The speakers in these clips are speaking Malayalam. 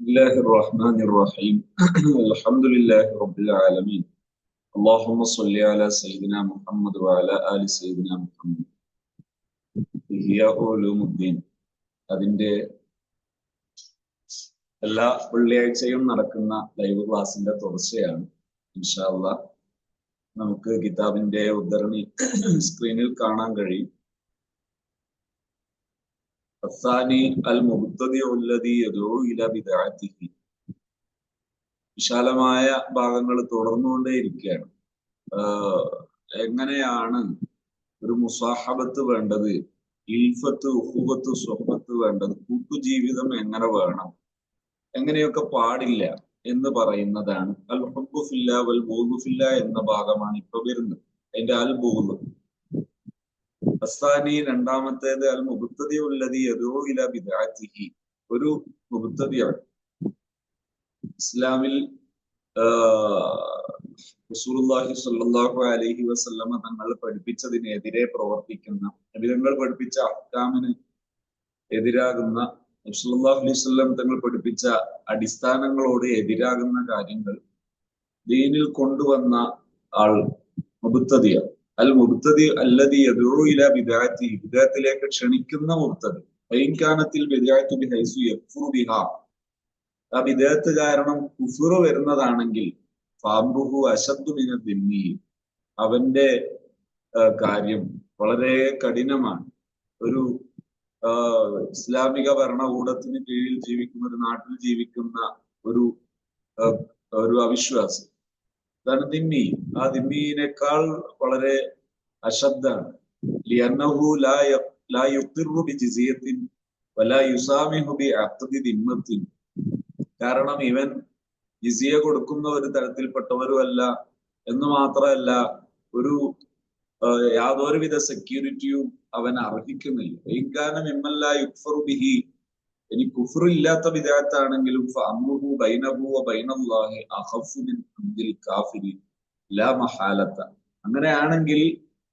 الله الرحمن الرحيم الحمد لله رب العالمين اللهم صل على سيدنا محمد وعلى آل سيدنا محمد ഇഹ്യാ ഉലൂമുദ്ദീൻ അതിന്റെ എല്ലാ വെള്ളിയാഴ്ചയും നടക്കുന്ന ലൈവ് ക്ലാസിന്റെ തുടർച്ചയാണ് ഇൻഷാല്ല നമുക്ക് കിതാബിന്റെ ഉദ്ധരണി സ്ക്രീനിൽ കാണാൻ കഴിയും الثاني المبتدع الذي يدعو الى بدعته വിശാലമായ ഭാഗങ്ങൾ തുടർന്നുകൊണ്ടേയിരിക്കുകയാണ് ആഹ് എങ്ങനെയാണ് ഒരു മുസാഹബത്ത് വേണ്ടത് ഇൽഫത്ത് ഉഹുബത്ത് സ്വഹബത്ത് വേണ്ടത് കൂട്ടുജീവിതം എങ്ങനെ വേണം എങ്ങനെയൊക്കെ പാടില്ല എന്ന് പറയുന്നതാണ് അൽ ഹുബുഫില്ല വൽ ബോധുഫില്ല എന്ന ഭാഗമാണ് ഇപ്പൊ വരുന്നത് അതിന്റെ അൽ ബോധ് അസ്താനി രണ്ടാമത്തേത് അൽ മുബുത്തതി ഉള്ളതി ഇല ബിദാത്തിഹി ഒരു മുബുത്തതിയാണ് ഇസ്ലാമിൽ റസൂലുള്ളാഹി സ്വല്ലല്ലാഹു അലൈഹി വസല്ലമ തങ്ങൾ പഠിപ്പിച്ചതിനെതിരെ പ്രവർത്തിക്കുന്ന നബിതങ്ങൾ പഠിപ്പിച്ച അഹ്കാമിന് എതിരാകുന്ന അലൈഹി വസല്ലം തങ്ങൾ പഠിപ്പിച്ച അടിസ്ഥാനങ്ങളോട് എതിരാകുന്ന കാര്യങ്ങൾ ദീനിൽ കൊണ്ടുവന്ന ആൾ മുബത്തതിയ അൽ മുർത്തതി അല്ലതി യദുഉ ഇല ബിദാത്തി ബിദാത്തിലേക്ക് ക്ഷണിക്കുന്ന മുബത്തതി ഐൻകാനത്തിൽ ബിദാത്തു ബിഹൈസു യഫ്റു ബിഹാ. ആ വിദേഹത്ത് കാരണം കുഫുറു വരുന്നതാണെങ്കിൽ ഫാംബുഹു അശബ്ദു മിന ദിമ്മി. അവന്റെ കാര്യം വളരെ കഠിനമാണ്. ഒരു ഇസ്ലാമിക ഭരണകൂടത്തിന് കീഴിൽ ജീവിക്കുന്ന ഒരു നാട്ടിൽ ജീവിക്കുന്ന ഒരു ഒരു അവിശ്വാസി അതാണ് ദിമ്മി ആ ദിമ്മിയിനേക്കാൾ വളരെ അശബ്ദാണ് കാരണം ഇവൻ ജിസിയ കൊടുക്കുന്ന ഒരു തരത്തിൽപ്പെട്ടവരുമല്ല എന്ന് മാത്രമല്ല ഒരു യാതൊരുവിധ സെക്യൂരിറ്റിയും അവൻ അർഹിക്കുന്നില്ല. ഇനി കുഫർ ഇല്ലാത്ത വിദാത്താണെങ്കിലും അമ്മുഹു ബൈനഹു മിൻ കാഫിരി ലാ അങ്ങനെയാണെങ്കിൽ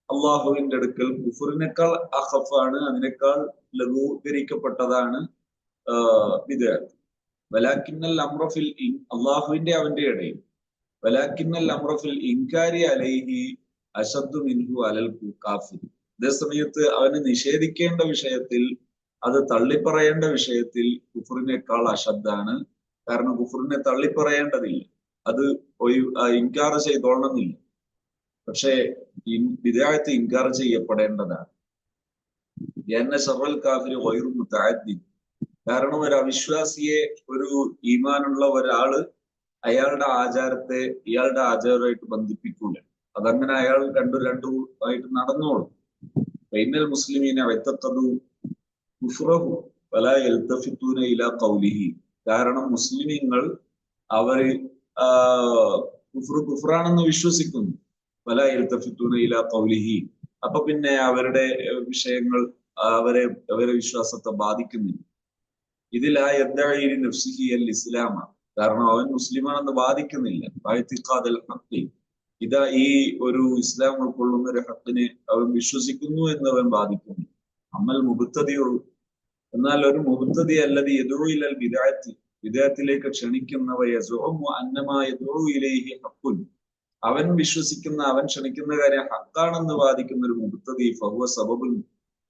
അള്ളാഹുവിന്റെ അടുക്കൽ കുഫറിനേക്കാൾ അഹഫാണ് അതിനേക്കാൾ ലഘൂകരിക്കപ്പെട്ടതാണ് വിദാത്ത് വലാക്കിന്നൽ അമ്രഫിൽ അള്ളാഹുവിന്റെ അവന്റെ ഇടയിൽ. വലാക്കിന്നൽ അമ്രഫിൽ ഇൻകാരി അലൈഹി അശദ്ദു മിൻഹു അലൽ കാഫിർ അതേസമയത്ത് അവന് നിഷേധിക്കേണ്ട വിഷയത്തിൽ അത് തള്ളിപ്പറയേണ്ട വിഷയത്തിൽ കുഫറിനേക്കാൾ അശബ്ദാണ് കാരണം കുഫറിനെ തള്ളിപ്പറയേണ്ടതില്ല. അത് ഇൻകാർ ചെയ്തോളണമെന്നില്ല. പക്ഷേ വിദേഹത്ത് ഇൻകാർ ചെയ്യപ്പെടേണ്ടതാണ്. എന്നെ സർവൽ കാഫിർ വൈറും താഴ്ത്തി കാരണം ഒരു അവിശ്വാസിയെ ഒരു ഈമാനുള്ള ഒരാൾ അയാളുടെ ആചാരത്തെ ഇയാളുടെ ആചാരമായിട്ട് ബന്ധിപ്പിക്കൂല. അതങ്ങനെ അയാൾ രണ്ടു രണ്ടു ആയിട്ട് നടന്നോളും. പൈനൽ മുസ്ലിമീനെ വ്യക്തത്തു കുഫ്റഹു പല എൽത്തഫിത്തൂന ഇല കൗലിഹി കാരണം മുസ്ലിമീങ്ങൾ അവർ കുഫ്രു കുഫ്റാണെന്ന് വിശ്വസിക്കുന്നു. പല എൽത്തഫിത്തൂന ഇല കൗലിഹി അപ്പൊ പിന്നെ അവരുടെ വിഷയങ്ങൾ അവരെ അവരെ വിശ്വാസത്തെ ബാധിക്കുന്നില്ല. ഇതിൽ ആ യദ്ദഈ നഫ്സിഹി അൽ ഇസ്ലാമ. കാരണം അവൻ മുസ്ലിമാണെന്ന് ബാധിക്കുന്നില്ല. ഇതാ ഈ ഒരു ഇസ്ലാം ഉൾക്കൊള്ളുന്ന ഒരു ഹക്കിനെ അവൻ വിശ്വസിക്കുന്നു എന്ന് അവൻ ബാധിക്കുന്നു അമ്മൽ മുബത്തതിയുള്ളൂ. എന്നാൽ ഒരു മുബത്തതി അല്ലത് എതിർവിലൽ വിദായത്തി വിദേഹത്തിലേക്ക് ക്ഷണിക്കുന്നവയിലേഹി ഹക്കുൻ. അവൻ വിശ്വസിക്കുന്ന അവൻ ക്ഷണിക്കുന്ന കാര്യം ഹക്കാണെന്ന് വാദിക്കുന്ന ഒരു മുബത്തതി ഫഹുവ സബബുൽ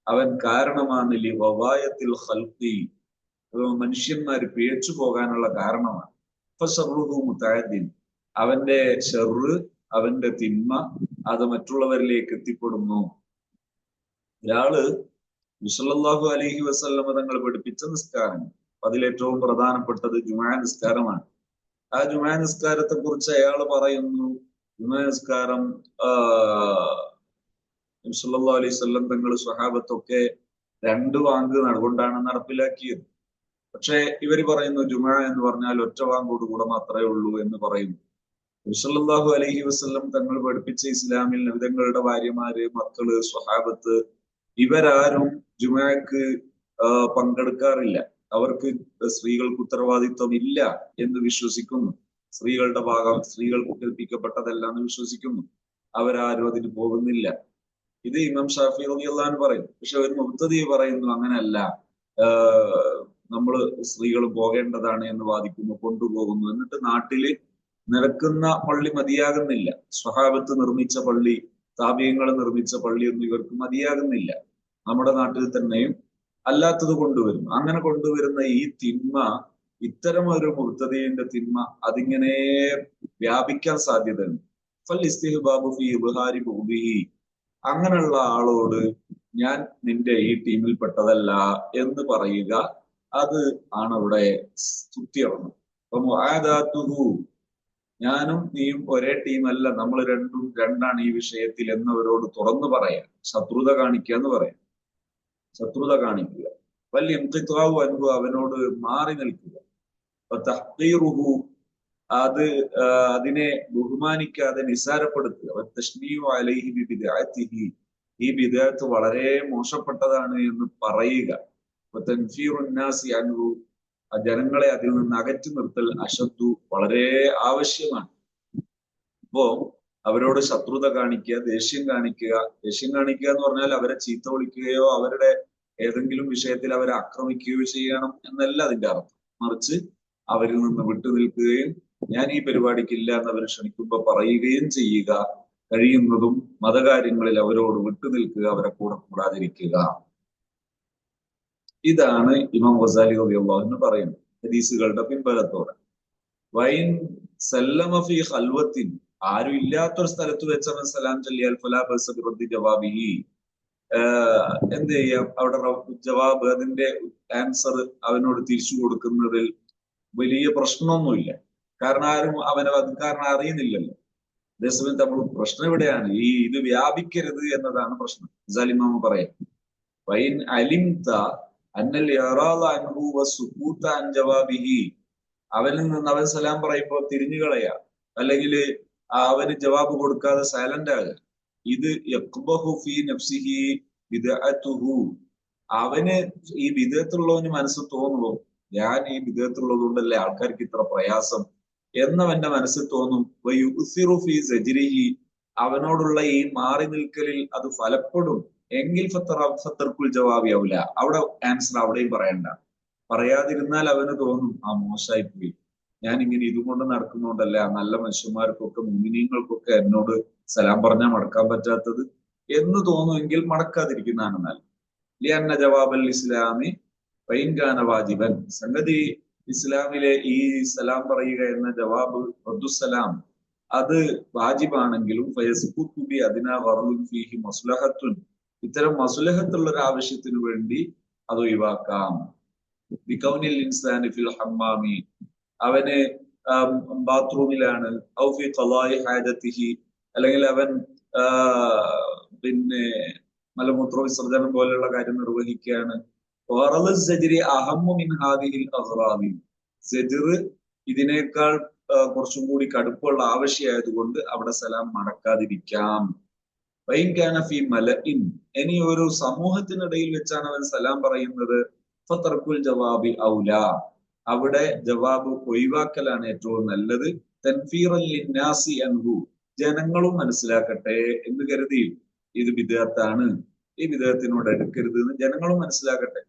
അവൻ കാരണമാണ് ലി വവായത്തിൽ ഹൽക്കി മനുഷ്യന്മാർ പിഴച്ചു പോകാനുള്ള കാരണമാണ്. മുത്തായദ്ദീൻ അവന്റെ ഷെറ് അവന്റെ തിന്മ അത് മറ്റുള്ളവരിലേക്ക് എത്തിപ്പെടുന്നു. ഒരാൾ വിസലല്ലാഹു അലഹി വസല്ലമ തങ്ങൾ പഠിപ്പിച്ച നിസ്കാരം അതിലേറ്റവും പ്രധാനപ്പെട്ടത് ജുമാ നിസ്കാരമാണ്. ആ ജുമാ നിസ്കാരത്തെ കുറിച്ച് അയാൾ പറയുന്നു ജുമാ നിസ്കാരം സല്ലാ അലൈഹി സ്വല്ലം തങ്ങൾ സ്വഹാബത്തൊക്കെ രണ്ട് വാങ്ക് കൊണ്ടാണ് നടപ്പിലാക്കിയത്. പക്ഷേ ഇവർ പറയുന്നു ജുമാ എന്ന് പറഞ്ഞാൽ ഒറ്റ വാങ്കോടുകൂടെ മാത്രമേ ഉള്ളൂ എന്ന് പറയുന്നു. സല്ലല്ലാഹു അലൈഹി വസ്ല്ലം തങ്ങൾ പഠിപ്പിച്ച ഇസ്ലാമിൽ നബിതങ്ങളുടെ ഭാര്യമാര് മക്കൾ സ്വഹാബത്ത് ഇവരാരും ജുമാക്ക് പങ്കെടുക്കാറില്ല. അവർക്ക് സ്ത്രീകൾക്ക് ഉത്തരവാദിത്വം ഇല്ല എന്ന് വിശ്വസിക്കുന്നു. സ്ത്രീകളുടെ ഭാഗം സ്ത്രീകൾക്ക് കൽപ്പിക്കപ്പെട്ടതല്ല എന്ന് വിശ്വസിക്കുന്നു. അവരാരും അതിന് പോകുന്നില്ല. ഇത് ഇമാം ഷാഫി റളിയല്ലാഹു പറയും. പക്ഷെ ഒരു മുബ്തദി പറയുന്നു അങ്ങനെയല്ല നമ്മൾ സ്ത്രീകൾ പോകേണ്ടതാണ് എന്ന് വാദിക്കുന്നു കൊണ്ടുപോകുന്നു. എന്നിട്ട് നാട്ടിൽ നിരക്കുന്ന പള്ളി മതിയാകുന്നില്ല. സ്വഹാബത്ത് നിർമ്മിച്ച പള്ളി താപ്യങ്ങൾ നിർമ്മിച്ച പള്ളിയൊന്നും ഇവർക്ക് മതിയാകുന്നില്ല. നമ്മുടെ നാട്ടിൽ തന്നെയും അല്ലാത്തത് കൊണ്ടുവരും. അങ്ങനെ കൊണ്ടുവരുന്ന ഈ തിന്മ ഇത്തരം ഒരു മുർത്തതയുടെ തിന്മ അതിങ്ങനെ വ്യാപിക്കാൻ സാധ്യതയുണ്ട്. ഫൽ ഇസ്തിഹ്ബാബു ഫി ഇബ്ഹാരി ബുദിഹി. അങ്ങനെയുള്ള ആളോട് ഞാൻ നിന്റെ ഈ ടീമിൽ പെട്ടതല്ല എന്ന് പറയുക അത് ആണ് അവിടെ സ്തുത്യർണം അപ്പൊ മുആദാത്തുഹു ഞാനും നീയും ഒരേ ടീമല്ല നമ്മൾ രണ്ടും രണ്ടാണ് ഈ വിഷയത്തിൽ എന്നവരോട് തുറന്നു പറയാം. ശത്രുത കാണിക്കുക എന്ന് പറയാം. ശത്രുത കാണിക്കുക. വലിയ ഇംതിത്വാവു അൻഹു അവനോട് മാറി നിൽക്കുക. തഹ്തീറുഹു അത് അതിനെ ബഹുമാനിക്കാതെ നിസാരപ്പെടുത്തുക അലൈഹി ബി ഈ ബിദഅത്ത് വളരെ മോശപ്പെട്ടതാണ് എന്ന് പറയുക. ജനങ്ങളെ അതിൽ നിന്ന് അകറ്റി നിർത്തൽ അശദ്ദു വളരെ ആവശ്യമാണ്. അപ്പോ അവരോട് ശത്രുത കാണിക്കുക ദേഷ്യം കാണിക്കുക. ദേഷ്യം കാണിക്കുക എന്ന് പറഞ്ഞാൽ അവരെ ചീത്ത വിളിക്കുകയോ അവരുടെ ഏതെങ്കിലും വിഷയത്തിൽ അവരെ ആക്രമിക്കുകയോ ചെയ്യണം എന്നല്ല അതിന്റെ അർത്ഥം. മറിച്ച് അവരിൽ നിന്ന് വിട്ടു നിൽക്കുകയും ഞാൻ ഈ പരിപാടിക്കില്ല എന്ന് അവർ ക്ഷണിക്കുമ്പോൾ പറയുകയും ചെയ്യുക. കഴിയുന്നതും മതകാര്യങ്ങളിൽ അവരോട് വിട്ടു നിൽക്കുക അവരെ കൂടെ കൂടാതിരിക്കുക. ഇതാണ് ഇമാം വസാലി റബിയുള്ള എന്ന് പറയുന്നത് ഹദീസുകളുടെ പിൻബലത്തോടെ. വൈൻ സല്ലമഫി ഹൽവത്തിൻ ആരും ഇല്ലാത്തൊരു സ്ഥലത്ത് വെച്ചവൻ സലാം ചൊല്ലിയാൽ ഫലാബി ജവാബിഹി. എന്ത് ചെയ്യാം? അവിടെ ജവാബ് അതിന്റെ ആൻസർ അവനോട് തിരിച്ചു കൊടുക്കുന്നതിൽ വലിയ പ്രശ്നമൊന്നുമില്ല. കാരണം ആരും അവനെ കാരണം അറിയുന്നില്ലല്ലോ. അതേസമയം നമ്മൾ പ്രശ്നം എവിടെയാണ് ഈ ഇത് വ്യാപിക്കരുത് എന്നതാണ് പ്രശ്നം. സലിമാമ പറയാം. വൈൻ ജവാബിഹി. അവനിൽ നിന്ന് അവൻ സലാം പറയുമ്പോ തിരിഞ്ഞു കളയാ അല്ലെങ്കിൽ അവന് ജവാബ് കൊടുക്കാതെ സൈലന്റ് ആകുക. ഇത് ഫി നഫ്സിഹി ബിദഅതുഹു അവന് ഈ വിധേയത്തുള്ളവന് മനസ്സ് തോന്നുമോ ഞാൻ ഈ വിധേയത്തുള്ളത് കൊണ്ടല്ലേ ആൾക്കാർക്ക് ഇത്ര പ്രയാസം? എന്നവന്റെ മനസ്സിൽ തോന്നും. ഫീ അവനോടുള്ള ഈ മാറി നിൽക്കലിൽ അത് ഫലപ്പെടും. എങ്കിൽ ഫത്തർ ഫത്തർക്കുൽ ജവാബിയാവില്ല അവിടെ ആൻസർ അവിടെയും പറയണ്ട. പറയാതിരുന്നാൽ അവന് തോന്നും ആ മോശമായി പോയി ഞാൻ ഇങ്ങനെ ഇതുകൊണ്ട് നടക്കുന്നോണ്ടല്ല നല്ല മനുഷ്യന്മാർക്കൊക്കെ മുമിനിയങ്ങൾക്കൊക്കെ എന്നോട് സലാം പറഞ്ഞാൽ മടക്കാൻ പറ്റാത്തത് എന്ന് തോന്നുമെങ്കിൽ മടക്കാതിരിക്കുന്നതാണ് നല്ലത്. ലിയന്ന ജവാബൽ ഇസ്ലാമി വൈൻകാന വാജിബൻ. സംഗതി ഇസ്ലാമിലെ ഈ സലാം പറയുക എന്ന ജവാബ് റദ്ദുസലാം അത് വാജിബാണെങ്കിലും ഫയസുബി അതിനാ വറുൻ ഫീഹി മസുലഹത്തുൻ. ഇത്തരം മസുലഹത്തുള്ള ഒരു ആവശ്യത്തിന് വേണ്ടി അത് ഒഴിവാക്കാം. ബികൗനിൽ ഇൻസാനി ഫിൽ ഹമ്മാമി. അവന് ബാത്റൂമിലാണ്. അല്ലെങ്കിൽ അവൻ പിന്നെ മലമൂത്ര വിസർജനം പോലെയുള്ള കാര്യം നിർവഹിക്കുകയാണ്. ഇതിനേക്കാൾ കുറച്ചും കൂടി കടുപ്പുള്ള ആവശ്യമായതുകൊണ്ട് അവിടെ സലാം മടക്കാതിരിക്കാം. മലഇൻ. ഇനി ഒരു സമൂഹത്തിനിടയിൽ വെച്ചാണ് അവൻ സലാം പറയുന്നത്. ജവാബി ഔല. അവിടെ ജവാബ് ഒഴിവാക്കലാണ് ഏറ്റവും നല്ലത്. തൻഫീറല്ലിന്നാസി അൻഹു. ജനങ്ങളും മനസ്സിലാക്കട്ടെ എന്ന് കരുതി ഇത് വിദേഹത്താണ് ഈ വിദേഹത്തിനോട് എടുക്കരുത് എന്ന് ജനങ്ങളും മനസ്സിലാക്കട്ടെ.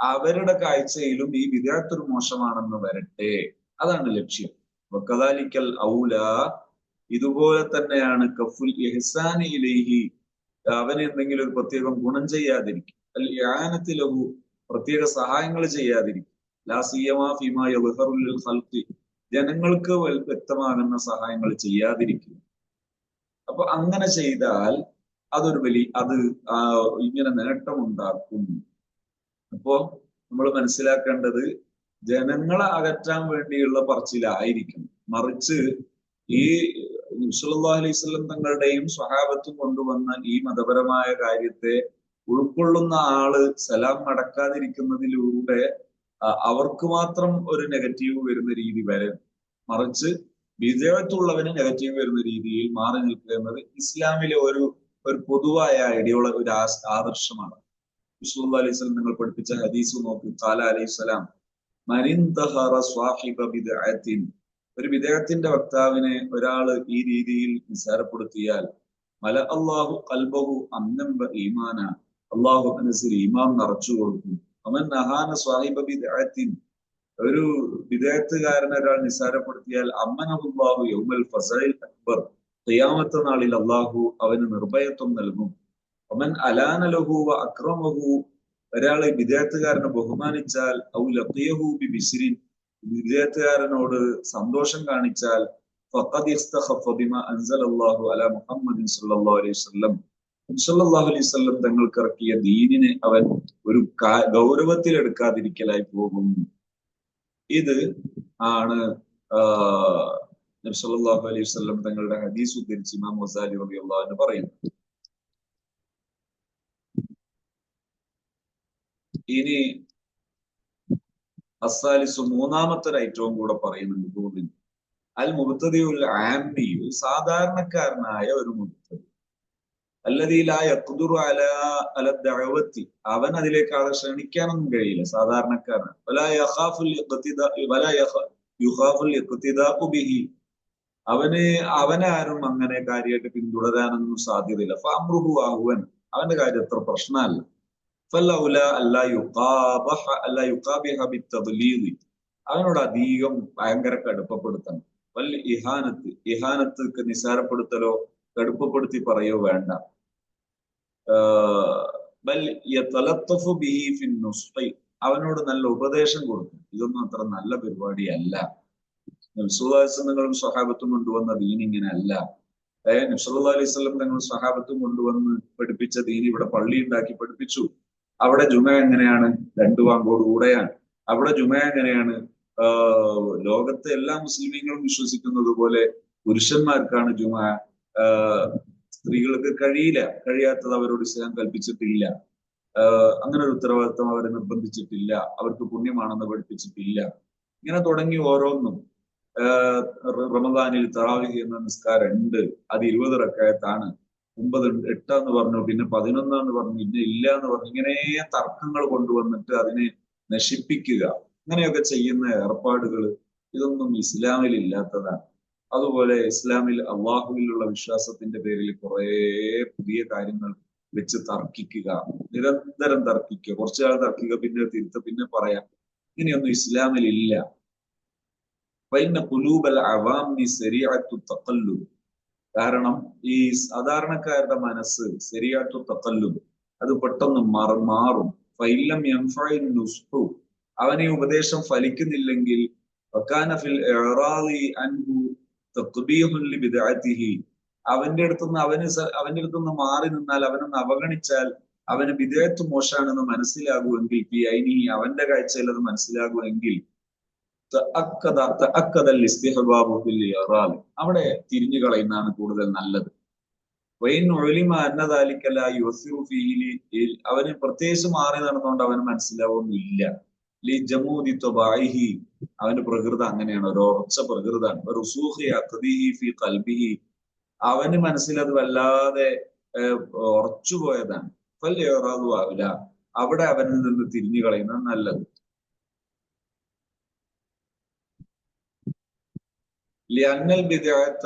അവരുടെ കാഴ്ചയിലും ഈ വിദേഹത്തൊരു മോശമാണെന്ന് വരട്ടെ. അതാണ് ലക്ഷ്യം. വക്കതാലിക്കൽ ഔല. ഇതുപോലെ തന്നെയാണ് കഫുൽ ഇഹ്സാനി അവനെന്തെങ്കിലും ഒരു പ്രത്യേകം ഗുണം ചെയ്യാതിരിക്കും. അൽ യാനത്തിലഹു പ്രത്യേക സഹായങ്ങൾ ചെയ്യാതിരിക്കും. ജനങ്ങൾക്ക് വ്യക്തമാകുന്ന സഹായങ്ങൾ ചെയ്യാതിരിക്കും. അപ്പൊ അങ്ങനെ ചെയ്താൽ അതൊരു വലിയ അത് ഇങ്ങനെ നേട്ടമുണ്ടാക്കും. അപ്പോ നമ്മൾ മനസ്സിലാക്കേണ്ടത് ജനങ്ങളെ അകറ്റാൻ വേണ്ടിയുള്ള പറച്ചിലായിരിക്കും മറിച്ച് ഈ നുസലല്ലാ അലൈഹി സ്വലം തങ്ങളുടെയും സ്വഹാബത്തും കൊണ്ടുവന്ന ഈ മതപരമായ കാര്യത്തെ ഉൾക്കൊള്ളുന്ന ആൾ സലാം മടക്കാതിരിക്കുന്നതിലൂടെ അവർക്ക് മാത്രം ഒരു നെഗറ്റീവ് വരുന്ന രീതി വരെ മറിച്ച് വിജയത്തുള്ളവന് നെഗറ്റീവ് വരുന്ന രീതിയിൽ മാറി നിൽക്കുക എന്നത് ഇസ്ലാമിലെ ഒരു ഒരു പൊതുവായ ഐഡിയോള ഒരു ആദർശമാണ്. വിഷ്ണു അലൈഹി സ്വലം നിങ്ങൾ പഠിപ്പിച്ച ഹദീസ് നോക്കി. കാല അലൈഹി സ്വലാം ഒരു വിദേഹത്തിന്റെ വക്താവിനെ ഒരാൾ ഈ രീതിയിൽ നിസ്സാരപ്പെടുത്തിയാൽ മല അള്ളാഹു കൽബഹു അന്നംബ ഈമാന. അള്ളാഹു മനസ്സിൽ ഇമാം നിറച്ചു കൊടുക്കും. അവൻ നഹാന സ്വാഹിബ ബിദഅത്തിൻ. ഒരു വിദേഹത്തുകാരനെ ഒരാൾ നിസ്സാരപ്പെടുത്തിയാൽ അമ്മനഹുല്ലാഹു യൗമൽ ഫസൈൽ അക്ബർ. തയ്യാമത്ത നാളിൽ അള്ളാഹു അവന് നിർഭയത്വം നൽകും. അവൻ അലാനലഹു അക്രമഹു. ഒരാളെ വിദേഹത്തുകാരനെ ബഹുമാനിച്ചാൽ ഔ ലഖിയഹു ബി ബിശ്രിൻ. വിദേഹത്തുകാരനോട് സന്തോഷം കാണിച്ചാൽ ഫഖദ് ഇസ്തഖഫ ബിമാ അൻസലല്ലാഹു അലാ മുഹമ്മദിൻ സല്ലല്ലാഹു അലൈഹി വസല്ലം. അലൈഹി വസല്ലം തങ്ങൾക്ക് ഇറക്കിയ ദീനിനെ അവൻ ഒരു ഗൗരവത്തിൽ എടുക്കാതിരിക്കലായി പോകും ഇത് ആണ് നബി സല്ലല്ലാഹു അലൈഹി വസല്ലം തങ്ങളുടെ ഹദീസ് ഉദ്ധരിച്ച് ഇമാം മൊസാലി റബി അൻഹു പറയുന്നു. ഇനി അസാലിസു മൂന്നാമത്തെ ഐറ്റവും കൂടെ പറയുന്നുണ്ട്. അൽ മുബത്തതിയുൽ ആമി സാധാരണക്കാരനായ ഒരു മുബത്തതി അല്ലതീലായ യഖ്ദുറു അല അല ദഅവത്തി. അവൻ അതിലേക്ക് ആളെ ക്ഷണിക്കാനൊന്നും കഴിയില്ല ബിഹി. അവന് അവനെ അങ്ങനെ കാര്യമായിട്ട് പിന്തുടരാനൊന്നും സാധ്യതയില്ല. ഫാമ്രുഹു ആഹുവൻ അവന്റെ കാര്യം അത്ര പ്രശ്നമല്ല. അവനോട് അധികം ഭയങ്കര കടുപ്പപ്പെടുത്തണം. വൽ ഇഹാനത്ത് ഇഹാനത്ത് നിസാരപ്പെടുത്തലോ കടുപ്പപ്പെടുത്തി പറയോ വേണ്ട. അവനോട് നല്ല ഉപദേശം കൊടുക്കും. ഇതൊന്നും അത്ര നല്ല പരിപാടിയല്ല നബ്സുല്ലാസ്ലങ്ങളും സ്വഹാബത്തും കൊണ്ടുവന്ന ദീൻ ഇങ്ങനെ അല്ല. ഏഹ് അലൈഹി സ്വലം തങ്ങൾ സ്വഹാബത്തും കൊണ്ടുവന്ന് പഠിപ്പിച്ച ദീൻ ഇവിടെ പള്ളി ഉണ്ടാക്കി പഠിപ്പിച്ചു. അവിടെ ജുമ എങ്ങനെയാണ്? രണ്ടു വാങ്കോട് കൂടെയാണ്. അവിടെ ജുമ എങ്ങനെയാണ്? ലോകത്തെ എല്ലാ മുസ്ലിമീങ്ങളും വിശ്വസിക്കുന്നത് പോലെ പുരുഷന്മാർക്കാണ് ജുമ സ്ത്രീകൾക്ക് കഴിയില്ല. കഴിയാത്തത് അവരോട് ഇസ്ലാം കൽപ്പിച്ചിട്ടില്ല. അങ്ങനെ ഒരു ഉത്തരവാദിത്വം അവരെ നിർബന്ധിച്ചിട്ടില്ല. അവർക്ക് പുണ്യമാണെന്ന് പഠിപ്പിച്ചിട്ടില്ല. ഇങ്ങനെ തുടങ്ങി ഓരോന്നും. റമദാനിൽ തറാവിഹ് എന്ന നിസ്കാരം ഉണ്ട്. അത് ഇരുപത് റക്കായത്താണ്. ഒമ്പത് എട്ടാന്ന് പറഞ്ഞു. പിന്നെ പതിനൊന്നാന്ന് പറഞ്ഞു. പിന്നെ ഇല്ല എന്ന് പറഞ്ഞു. ഇങ്ങനെ തർക്കങ്ങൾ കൊണ്ടുവന്നിട്ട് അതിനെ നശിപ്പിക്കുക. അങ്ങനെയൊക്കെ ചെയ്യുന്ന ഏർപ്പാടുകൾ ഇതൊന്നും ഇസ്ലാമിൽ ഇല്ലാത്തതാണ്. അതുപോലെ ഇസ്ലാമിൽ അള്ളാഹുവിലുള്ള വിശ്വാസത്തിന്റെ പേരിൽ കുറെ പുതിയ കാര്യങ്ങൾ വെച്ച് തർക്കിക്കുക നിരന്തരം തർക്കിക്കുക കുറച്ചു കാലം തർക്കിക്കുക പിന്നെ തിരുത്ത പിന്നെ പറയാം. ഇങ്ങനെയൊന്നും ഇസ്ലാമിൽ ഇല്ല. കാരണം ഈ സാധാരണക്കാരുടെ മനസ്സ് ശരിയാട്ടു തത്തല്ലു അത് പെട്ടെന്ന് മാറും ഫൈലം അവനെ ഉപദേശം ഫലിക്കുന്നില്ലെങ്കിൽ അവന്റെ അടുത്തുനിന്ന് അവന് അവന്റെ അടുത്തുനിന്ന് മാറി നിന്നാൽ അവനൊന്ന് അവഗണിച്ചാൽ അവന് വിദേഹത്ത് മോശാണെന്ന് മനസ്സിലാകുമെങ്കിൽ പി ഐനി അവന്റെ കാഴ്ചയിൽ അത് മനസ്സിലാകുമെങ്കിൽ അവിടെ തിരിഞ്ഞു കളയുന്നതാണ് കൂടുതൽ നല്ലത്. അവന് പ്രത്യേകിച്ച് മാറി നടന്നുകൊണ്ട് അവന് മനസ്സിലാവുന്നില്ല. ലി ജമൂദി ത്വബായിഹി അവന്റെ പ്രകൃതം അങ്ങനെയാണ് ഒരു ഉറച്ച പ്രകൃതാണ് ഫി കൽബിഹി അവന് മനസ്സിൽ അത് വല്ലാതെ ഉറച്ചുപോയതാണ്. ഫല്ലേറാതു ആവില്ല അവിടെ അവനിൽ നിന്ന് തിരിഞ്ഞു കളയുന്നത് നല്ലത്. ലിയന്നൽ ബിദഅത്ത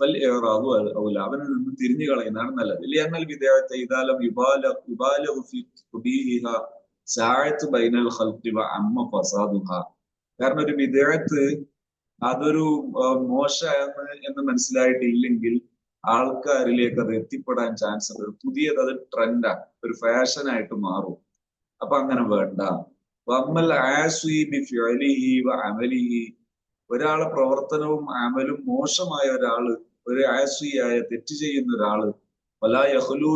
ഫൽഇറാദു ഔല. അവനിൽ നിന്ന് തിരിഞ്ഞു കളയുന്നതാണ് നല്ലത്. ലിയന്നൽ ബിദഅത്ത ഇദാലം യുബാല യുബാലഹു ഫി ഖുബീഹിഹ. സാഅത്ത് ബൈനൽ വ അമ്മ ഫസാദുഹ. കാരണം ഒരു വിധേയത്ത് അതൊരു മോശ എന്ന് മനസ്സിലായിട്ടില്ലെങ്കിൽ ആൾക്കാരിലേക്ക് അത് എത്തിപ്പെടാൻ ചാൻസ് ഉണ്ട്. പുതിയത് അത് ട്രെൻഡാണ് ഒരു ഫാഷനായിട്ട് മാറും. അപ്പൊ അങ്ങനെ വേണ്ട. ഒരാളെ പ്രവർത്തനവും അമലും മോശമായ ഒരാൾ ഒരു ആസുയായ തെറ്റ് ചെയ്യുന്ന ഒരാൾ വലാ യഹ്ലു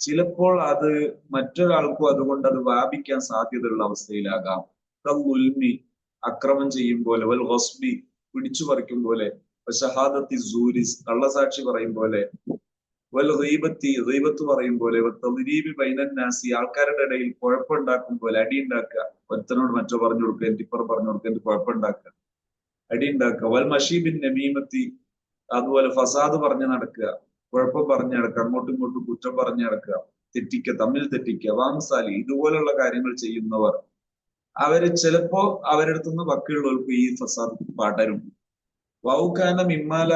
ചിലപ്പോൾ അത് മറ്റൊരാൾക്കും അതുകൊണ്ട് അത് വ്യാപിക്കാൻ സാധ്യതയുള്ള അവസ്ഥയിലാകാം. ഉൽമി അക്രമം ചെയ്യും പോലെ വൽ ഹൊസ്ബി പിടിച്ചു പറിക്കും പോലെ ഷഹാദത്തി സൂരിസ് കള്ളസാക്ഷി പറയും പോലെ വൽ റീബത്തി റീബത്ത് പറയും പോലെ തദ്രീബി ബൈനന്നാസി ആൾക്കാരുടെ ഇടയിൽ കുഴപ്പമുണ്ടാക്കും പോലെ അടി ഉണ്ടാക്കുക. ഒരുത്തനോട് മറ്റോ പറഞ്ഞു കൊടുക്കുക എന്റെ ഇപ്പുറം പറഞ്ഞു കൊടുക്കുക എന്റെ കുഴപ്പമുണ്ടാക്കുക. അടി ഉണ്ടാക്കുക. വൽ മഷീബിൻ നമീമത്തി അതുപോലെ ഫസാദ് പറഞ്ഞു നടക്കുക. കുഴപ്പം പറഞ്ഞു നടക്കുക അങ്ങോട്ടും ഇങ്ങോട്ടും കുറ്റം പറഞ്ഞു നടക്കുക തെറ്റിക്കുക തമ്മിൽ തെറ്റിക്കുക വാംസാലി ഇതുപോലുള്ള കാര്യങ്ങൾ ചെയ്യുന്നവർ അവർ ചിലപ്പോ അവരുടെ അടുത്തുനിന്ന് ബാക്കിയുള്ളവർക്ക് ഈ ഫസാദ് പാട്ടരും വൗഖാന മിമ്മാല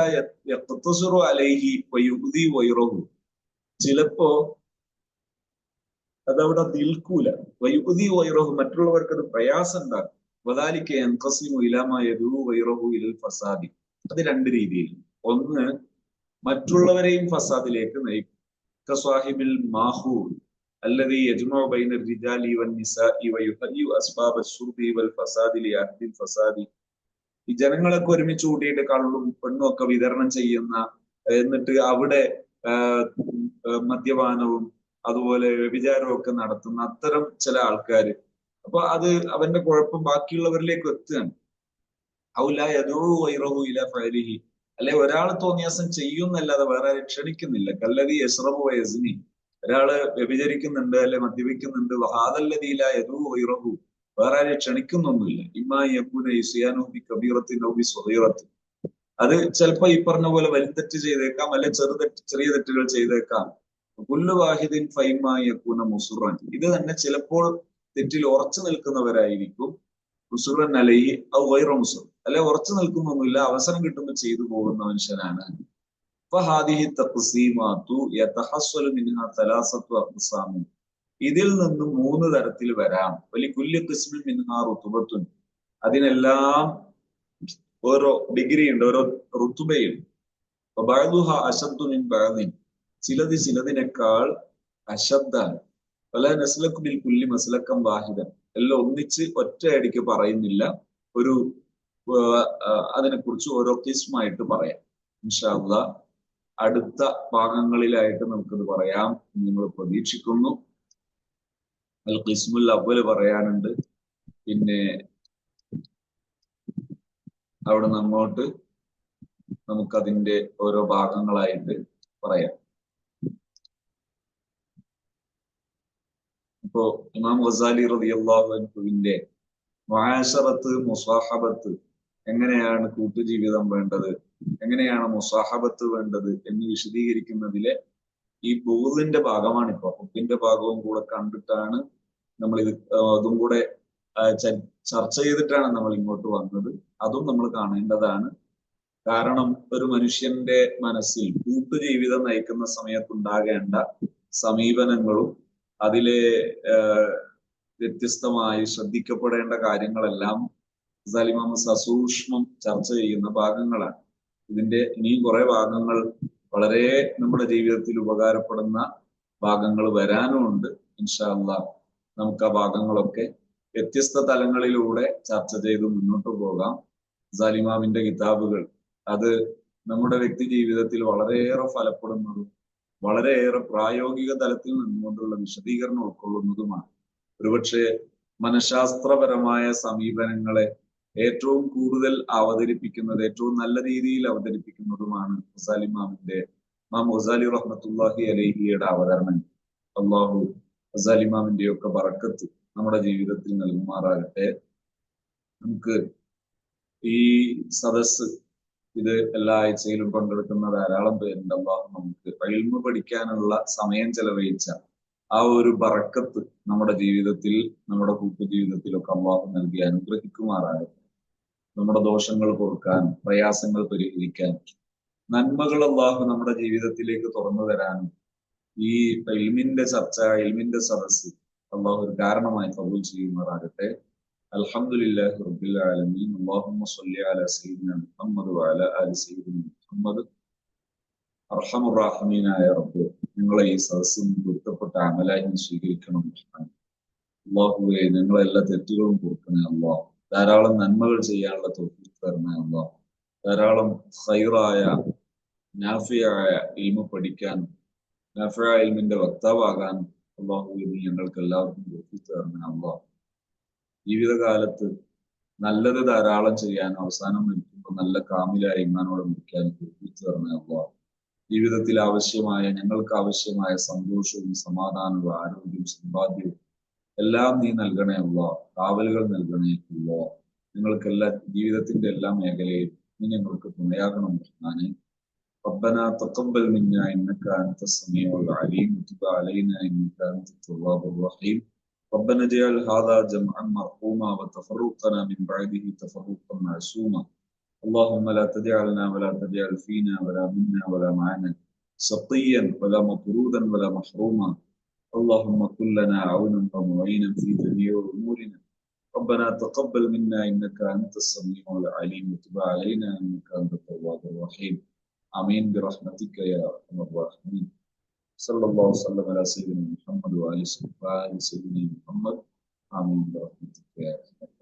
അലൈഹി വയുതി വൈറഹു. ചിലപ്പോ അതവിടെ നിൽക്കൂല. വയുദി വൈറഹു മറ്റുള്ളവർക്ക് അത് പ്രയാസം ഉണ്ടാകും വദാലിക്ക് എൻകസിമു ഇലാമ യദു വൈറഹു ഇലൽ ഫസാദി. അത് രണ്ട് രീതിയിൽ. ഒന്ന് മറ്റുള്ളവരെയും ഫസാദിലേക്ക് നയിക്കും കസ്വാഹിബിൽ മാഹൂർ الذي يجمع بين الرجال والنساء ويهيئ أسباب الشرب والفساد لأهل الفساد ഈ ജനങ്ങളൊക്കെ ഒരുമിച്ച് കൂട്ടിയിട്ട് കള്ളും പെണ്ണും ഒക്കെ വിതരണം ചെയ്യുന്ന എന്നിട്ട് അവിടെ മദ്യപാനവും അതുപോലെ വ്യഭിചാരവും ഒക്കെ നടത്തുന്ന അത്തരം ചില ആൾക്കാര് അപ്പൊ അത് അവന്റെ കുഴപ്പം ബാക്കിയുള്ളവരിലേക്ക് എത്തുകയാണ് ഔല യദൂ വൈറഹു ഇല ഫഅലിഹി അല്ലെ ഒരാൾ തോന്നിയാസം ചെയ്യുന്നല്ലാതെ വേറെ ആരും ക്ഷണിക്കുന്നില്ല. കല്ലതി യസ്രബു വയസ്നി. ഒരാൾ വ്യഭിചരിക്കുന്നുണ്ട് അല്ലെ മദ്യപിക്കുന്നുണ്ട്. വഹാദല്ലതിയില യദൂ വൈറബു. വേറെ ആരും ക്ഷണിക്കുന്നൊന്നുമില്ല. ഇമാ യബുന ഇസിയാനു ബി കബീറത്തിൻ ഔ ബി സഗീറത്തി അത് ചിലപ്പോ ഈ പറഞ്ഞ പോലെ വലുതെറ്റ് ചെയ്തേക്കാം അല്ലെ ചെറുതെറ്റ് ചെറിയ തെറ്റുകൾ ചെയ്തേക്കാം. പുല്ലു വാഹിദിൻ ഫൈമാ യക്കൂന മുസുറൻ. ഇത് തന്നെ ചിലപ്പോൾ തെറ്റിൽ ഉറച്ചു നിൽക്കുന്നവരായിരിക്കും. മുസുറൻ അലഹി ഔ വൈറ മുസുർ അല്ലെ ഉറച്ചു നിൽക്കുന്നൊന്നുമില്ല. അവസരം കിട്ടുമ്പോൾ ചെയ്തു പോകുന്ന മനുഷ്യനാണ്. ഇതിൽ നിന്ന് മൂന്ന് തരത്തിൽ വരാം. വലി കുല്യ കിസ്മിൻ മിൻഹാ റുതുബത്തുൻ. അതിനെല്ലാം ഓരോ ഡിഗ്രി ഉണ്ട് ഓരോ ഋതുബയും ബഅദുഹ അശദ്ദു മിൻ ബഅദിൻ. ചിലത് ചിലതിനേക്കാൾ അശബ്ദാണ് പല നസ്ലക്ക് ബിൽ കുല്ലി മസ്ലക്കം വാഹിദൻ. എല്ലാം ഒന്നിച്ച് ഒറ്റയടിക്ക് പറയുന്നില്ല. ഒരു അതിനെക്കുറിച്ച് ഓരോ കിസ്മായിട്ട് പറയാം. ഇൻഷാല്ല അടുത്ത ഭാഗങ്ങളിലായിട്ട് നമുക്കത് പറയാം നിങ്ങൾ പ്രതീക്ഷിക്കുന്നു. അൽ ഖിസ്മുൽ അവൽ പറയാനുണ്ട്. പിന്നെ അവിടെ നമ്മോട്ട് നമുക്കതിന്റെ ഓരോ ഭാഗങ്ങളായിട്ട് പറയാം. ഇപ്പോ ഇമാം ഗസാലി റളിയല്ലാഹു അള്ളാഹുവിന്റെ മഹാശറത്ത് മുസാഹബത്ത് എങ്ങനെയാണ് കൂട്ടുജീവിതം വേണ്ടത് എങ്ങനെയാണ് മുസാഹബത്ത് വേണ്ടത് എന്ന് വിശദീകരിക്കുന്നതിലെ ഈ ബോധിന്റെ ഭാഗമാണ് ഇപ്പൊ ഹുബിന്റെ ഭാഗവും കൂടെ കണ്ടിട്ടാണ് നമ്മൾ ഇത് അതും കൂടെ ചർച്ച ചെയ്തിട്ടാണ് നമ്മൾ ഇങ്ങോട്ട് വന്നത്. അതും നമ്മൾ കാണേണ്ടതാണ്. കാരണം ഒരു മനുഷ്യന്റെ മനസ്സിൽ കൂട്ടുജീവിതം നയിക്കുന്ന സമയത്തുണ്ടാകേണ്ട സമീപനങ്ങളും അതിലെ വ്യത്യസ്തമായി ശ്രദ്ധിക്കപ്പെടേണ്ട കാര്യങ്ങളെല്ലാം സലിമാമ സസൂക്ഷ്മം ചർച്ച ചെയ്യുന്ന ഭാഗങ്ങളാണ്. ഇതിന്റെ ഇനിയും കുറെ ഭാഗങ്ങൾ വളരെ നമ്മുടെ ജീവിതത്തിൽ ഉപകാരപ്പെടുന്ന ഭാഗങ്ങൾ വരാനുമുണ്ട്. ഇൻഷാല്ല നമുക്ക് ആ ഭാഗങ്ങളൊക്കെ വ്യത്യസ്ത തലങ്ങളിലൂടെ ചർച്ച ചെയ്ത് മുന്നോട്ട് പോകാം. സാലിമാമിന്റെ കിതാബുകൾ അത് നമ്മുടെ വ്യക്തി ജീവിതത്തിൽ വളരെയേറെ ഫലപ്പെടുന്നതും വളരെയേറെ പ്രായോഗിക തലത്തിൽ നിന്നുകൊണ്ടുള്ള വിശദീകരണം ഉൾക്കൊള്ളുന്നതുമാണ്. ഒരുപക്ഷെ മനഃശാസ്ത്രപരമായ സമീപനങ്ങളെ ഏറ്റവും കൂടുതൽ അവതരിപ്പിക്കുന്നത് ഏറ്റവും നല്ല രീതിയിൽ അവതരിപ്പിക്കുന്നതുമാണ് ഹസാലിമാമിന്റെ മാം ഹസാലി റഹ്മത്തുല്ലാഹി അലഹിയുടെ അവതരണം. അള്ളാഹു ഹസാലിമാമിന്റെ ഒക്കെ ബറക്കത്ത് നമ്മുടെ ജീവിതത്തിൽ നൽകുമാറാകട്ടെ. നമുക്ക് ഈ സദസ് ഇത് എല്ലാ ആഴ്ചയിലും പങ്കെടുക്കുന്ന ധാരാളം പേരുണ്ട്. അള്ളാഹു നമുക്ക് അഴിമ പഠിക്കാനുള്ള സമയം ചെലവഴിച്ച ആ ഒരു ബറക്കത്ത് നമ്മുടെ ജീവിതത്തിൽ നമ്മുടെ കൂട്ടു ജീവിതത്തിലൊക്കെ അള്ളാഹു നൽകി അനുഗ്രഹിക്കുമാറാകട്ടെ. നമ്മുടെ ദോഷങ്ങൾ കൊടുക്കാൻ പ്രയാസങ്ങൾ പരിഹരിക്കാൻ നന്മകൾ അള്ളാഹു നമ്മുടെ ജീവിതത്തിലേക്ക് തുറന്നു തരാനും ഈ ഇൽമിന്റെ ചർച്ച ഇൽമിന്റെ സദസ് അള്ളാഹു ഒരു കാരണമായി കബൂൽ ചെയ്യുമാറാകട്ടെ. അൽഹംദുലില്ലാഹി റബ്ബിൽ ആലമീൻ. അല്ലാഹുമ്മ സ്വല്ലി അലാ സയ്യിദിന മുഹമ്മദ് വഅലാ ആലി സയ്യിദിന മുഹമ്മദ്. അർഹമുർ റഹീമീനായ റബ്ബ് നിങ്ങളെ ഈ സദസ്സിൽ നിന്ന് പൊരുത്തപ്പെട്ട അമലായി സ്വീകരിക്കണം അള്ളാഹുവെ നിങ്ങളെ എല്ലാ തെറ്റുകളും കൊടുക്കണേ അള്ളാഹ് ധാരാളം നന്മകൾ ചെയ്യാനുള്ള തൊഴിൽ തരണേ അള്ളാഹ് ധാരാളം ഹൈറായ നാഫിയായ ഇൽമ പഠിക്കാൻ നാഫിയ ഇൽമിന്റെ വക്താവാകാൻ അള്ളാഹുവെ നീ ഞങ്ങൾക്ക് എല്ലാവർക്കും തൊഴിൽ തരണേ അള്ളാഹ് ജീവിതകാലത്ത് നല്ലത് ധാരാളം ചെയ്യാൻ അവസാനം നിൽക്കുമ്പോൾ നല്ല കാമിലായ ഇമാനോട് നിൽക്കാൻ തോഫീക്ക് തരണേ അള്ളാഹ് ജീവിതത്തിൽ ആവശ്യമായ ഞങ്ങൾക്ക് ആവശ്യമായ സന്തോഷവും സമാധാനവും ആരോഗ്യവും സമ്പാദ്യവും എല്ലാം നീ നൽകണേ അല്ലോ കാവലുകൾ നൽകണേ അല്ലോ നിങ്ങൾക്ക് എല്ലാ ജീവിതത്തിന്റെ എല്ലാ മേഖലയിലും നീ ഞങ്ങൾക്ക് തുണയാകണം ഞാന് ربنا تقبل منا انك انت السميع العليم وتب علينا انك انت التواب الرحيم ربنا اجعل هذا جمعا مرحوما وتفرقنا من بعده تفرقا معصوما. اللهم لا تجعلنا ولا تجعل فينا ولا منا ولا معنا سقيا ولا مطرودا ولا محروما. اللهم كن لنا عونا ومعينا في جميع أمورنا. ربنا تقبل منا إنك أنت السميع العليم. وتب علينا إنك أنت التواب الرحيم. آمين برحمتك يا أرحم الراحمين. صلى الله وسلم على سيدنا محمد وعلى اله وصحبه سيدنا محمد امين برحمتك يا ارحم